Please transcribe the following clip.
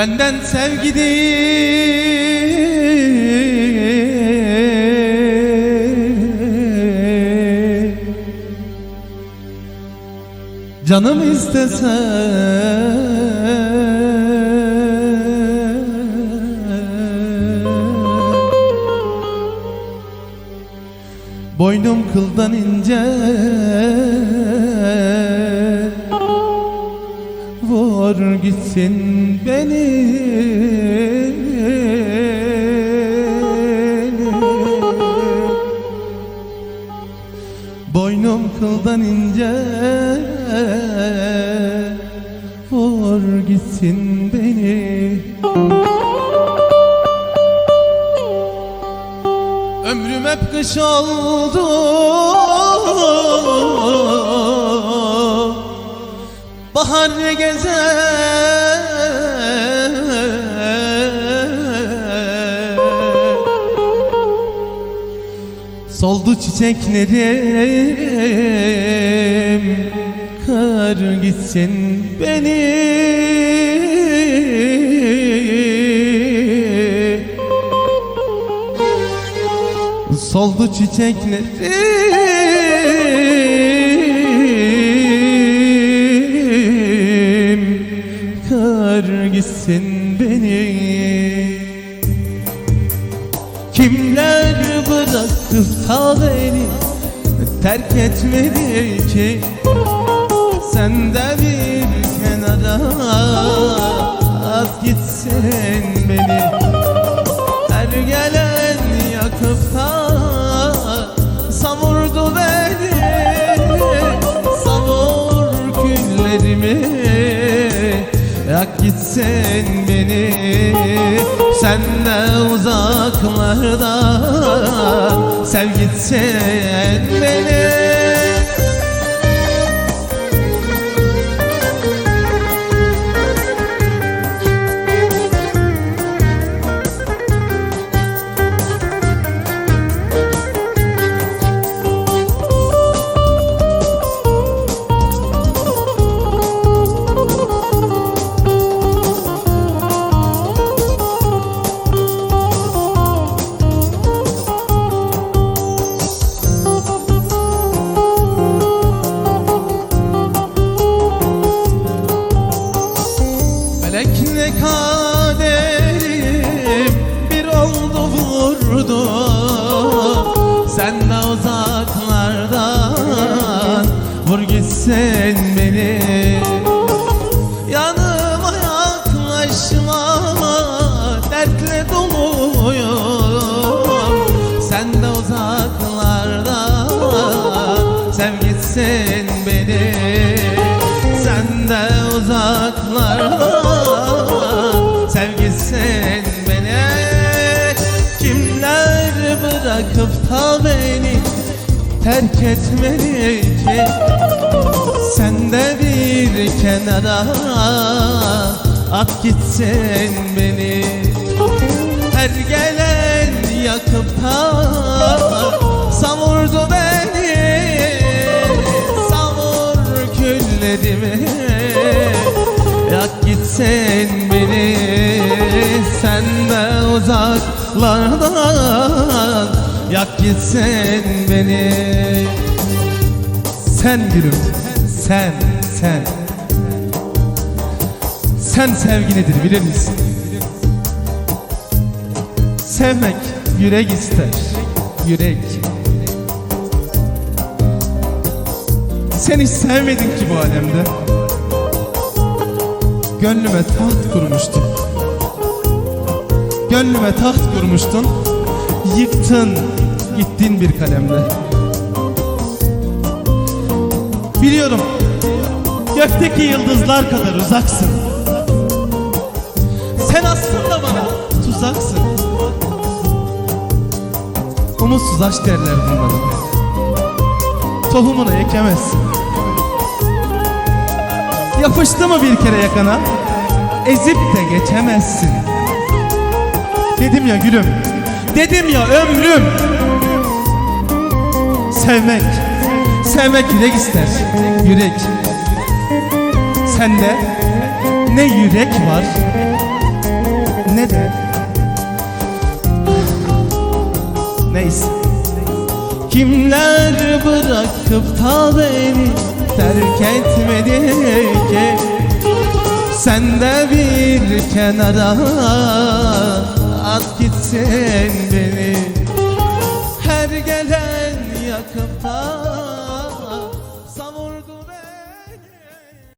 Benden sevgi değil Canım istese Boynum kıldan ince Vur gitsin beni. Boynum kıldan ince Vur gitsin beni. Ömrüm hep kış oldu Bahar gezer. Soldu çiçeklerim Kar gitsin beni Soldu çiçeklerim Kar gitsin beni. Kimler bırakıp da beni Terk etmedi ki? Sen bir kenara At gitsin beni yak gitsin beni. Sen de uzaklarda sev gitsin beni gitsin beni. Sen de uzaklardan sev gitsin beni. Kimler bırakıp da beni terk etmedi ki? Sen de bir kenara at gitsin beni. Her gelen yakıp da savurdu beni küllerimi yak gitsin beni. Sen de uzaklardan yak gitsin beni. Sen gülüm sen sen. Sen sevgilidir bilir misin? Sevmek yürek ister Yürek Sen hiç sevmedin ki bu alemde. Gönlüme taht kurmuştun. Gönlüme taht kurmuştun. Yıktın gittin bir kalemde Biliyorum Gökteki yıldızlar kadar uzaksın. Sen aslında bana tuzaksın. Umutsuz aşk derler bunlara Tohumunu ekemezsin Yapıştı mı bir kere yakana? Ezip de geçemezsin. Dedim ya gülüm. Dedim ya ömrüm. Sevmek. Sevmek yürek ister. Yürek. Sende ne yürek var Dene de Neyse. Kimler bırakıp da beni terk etmedi ki. Sen de bir kenara at gitsin beni